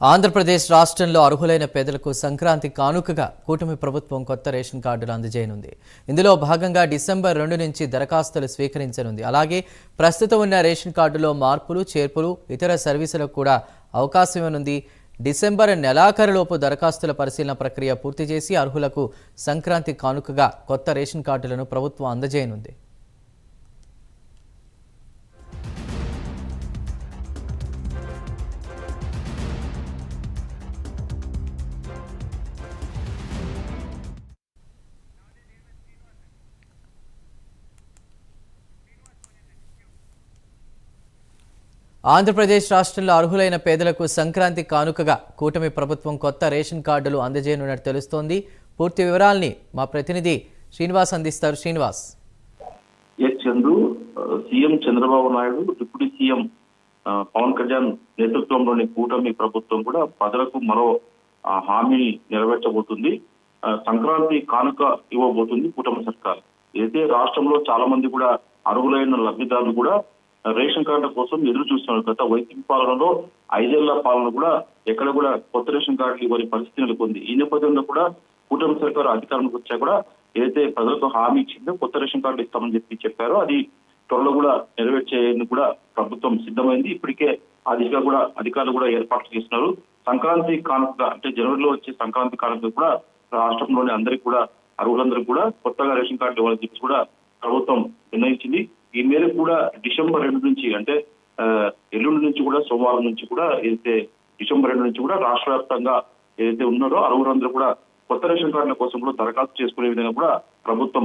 ఆంధ్రప్రదేశ్ రాష్ట్రంలో అర్హులైన పేదలకు సంక్రాంతి కానుకగా కూటమి ప్రభుత్వం కొత్త రేషన్ కార్డులు అందజేయనుంది. ఇందులో భాగంగా డిసెంబర్ రెండు నుంచి దరఖాస్తులు స్వీకరించనుంది. అలాగే ప్రస్తుతం ఉన్న రేషన్ కార్డులో మార్పులు చేర్పులు ఇతర సర్వీసులకు కూడా అవకాశం ఇవ్వనుంది. డిసెంబర్ నెలాఖరులోపు దరఖాస్తుల పరిశీలన ప్రక్రియ పూర్తి చేసి అర్హులకు సంక్రాంతి కానుకగా కొత్త రేషన్ కార్డులను ప్రభుత్వం అందజేయనుంది. ఆంధ్రప్రదేశ్ రాష్ట్రంలో అర్హులైన పేదలకు సంక్రాంతి కానుకగా కూటమి ప్రభుత్వం కొత్త రేషన్ కార్డులు అందజేయనున్నట్టు తెలుస్తోంది. పూర్తి వివరాల్ని మా ప్రతినిధి శ్రీనివాస్ అందిస్తారు. Srinivas. Yes Chandru CM Chandrababu Naidu deputy CM Pawan Kalyan నేతృత్వంలోని కూటమి ప్రభుత్వం కూడా ప్రజలకు మరో హామీ హామీని నెరవేర్చబోతుంది సంక్రాంతి కానుక ఇవ్వబోతుంది కూటమి సర్కార్. అయితే రాష్ట్రంలో చాలా మంది కూడా అర్హులైన లబ్ధిదారులు కూడా రేషన్ కార్డుల కోసం ఎదురు చూస్తున్నారు. గత వైద్యం పాలనలో ఐదేళ్ళ పాలన కూడా ఎక్కడ కూడా కొత్త రేషన్ కార్డులు ఇవ్వని పరిస్థితి నెలకొంది. ఈ నేపథ్యంలో కూడా కూటమి సర్కారు అధికారంలోకి వచ్చా కూడా ఏదైతే ప్రజలకు హామీ ఇచ్చిందో కొత్త రేషన్ కార్డులు ఇస్తామని చెప్పి చెప్పారో. అది త్వరలో కూడా నెరవేర్చేందుకు కూడా ప్రభుత్వం సిద్ధమైంది. ఇప్పటికే ఆ దిశగా కూడా అధికారులు కూడా ఏర్పాట్లు చేస్తున్నారు. సంక్రాంతి కానుక అంటే జనవరిలో వచ్చే సంక్రాంతి కానుక కూడా రాష్ట్రంలోని అందరికీ కూడా అర్హులందరికీ కూడా కొత్తగా రేషన్ కార్డు ఇవ్వాలని చెప్పి కూడా ప్రభుత్వం నిర్ణయించింది. ఈ మేరకు కూడా డిసెంబర్ రెండు నుంచి అంటే ఎల్లుండి నుంచి కూడా సోమవారం నుంచి కూడా ఏదైతే డిసెంబర్ రెండు నుంచి కూడా రాష్ట్ర వ్యాప్తంగా ఏదైతే ఉన్నారో అరువురందరూ కూడా కొత్త రేషన్ కార్డుల కోసం కూడా దరఖాస్తు చేసుకునే విధంగా కూడా ప్రభుత్వం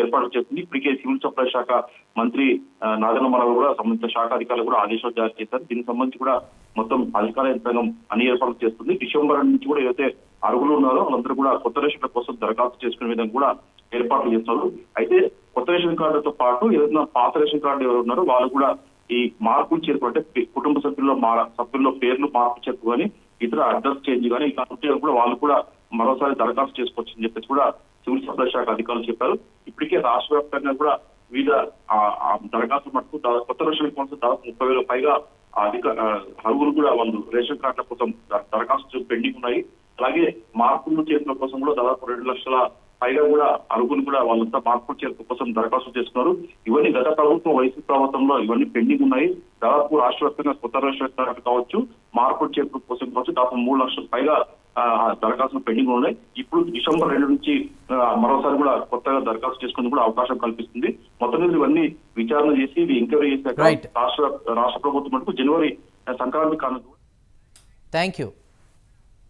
ఏర్పాటు చేస్తుంది ఇప్పటికే సివిల్ సప్లై శాఖ మంత్రి ఆ, నాదెండ్ల కూడా సంబంధిత శాఖ అధికారులు కూడా ఆదేశాలు జారీ చేశారు. దీనికి సంబంధించి కూడా మొత్తం అధికార యంత్రాంగం అన్ని ఏర్పాట్లు చేస్తుంది. డిసెంబర్ రెండు నుంచి కూడా ఏదైతే అర్హులు ఉన్నారో వాళ్ళందరూ కూడా కొత్త రేషన్ల కోసం దరఖాస్తు చేసుకునే విధంగా కూడా ఏర్పాట్లు చేస్తున్నారు. అయితే కొత్త రేషన్ కార్డుతో పాటు ఏదైనా పాత రేషన్ కార్డు ఎవరు ఉన్నారో వాళ్ళు కూడా ఈ మార్పులు చేరుకుంటే కుటుంబ సభ్యుల్లో మా సభ్యుల్లో పేర్లు మార్పు చేర్పు ఇతర అడ్రస్ చేంజ్ కానీ ఇలాంటి కూడా వాళ్ళు కూడా మరోసారి దరఖాస్తు చేసుకోవచ్చు అని చెప్పేసి కూడా సివిల్ సప్లై శాఖ అధికారులు చెప్పారు. ఇప్పటికే రాష్ట్ర వ్యాప్తంగా కూడా వివిధ దరఖాస్తు మటుకు దా- కొత్త రేషన్ కోసం దాదాపు ముప్పై వేల పైగా అధిక ఆ, అర్హులు కూడా వాళ్ళు రేషన్ కార్డుల కోసం దరఖాస్తు పెండింగ్ ఉన్నాయి. అలాగే మార్పులు చేతుల కోసం కూడా దాదాపు రెండు లక్షల పైగా కూడా అర్హులు కూడా వాళ్ళంతా మార్పులు చేతుల కోసం దరఖాస్తు చేస్తున్నారు. ఇవన్నీ గత ప్రభుత్వం వైసీపీ ప్రభుత్వంలో ఇవన్నీ పెండింగ్ ఉన్నాయి. దాదాపు రాష్ట్ర వ్యాప్తంగా కొత్త రేషన్ కార్డు కావచ్చు మార్పులు చేతుల కోసం కావచ్చు దాదాపు మూడు లక్షల పైగా దరఖాస్తులు పెండింగ్ ఉన్నాయి. ఇప్పుడు డిసెంబర్ రెండు నుంచి మరోసారి కూడా కొత్తగా దరఖాస్తు చేసుకుని కూడా అవకాశం కల్పిస్తుంది. మొత్తం మీద ఇవన్నీ విచారణ చేసి ఇవి ఎంక్వైరీ చేశాక. రాష్ట్ర రాష్ట్ర ప్రభుత్వం మటుకు జనవరి సంక్రాంతి కానుక థ్యాంక్ యూ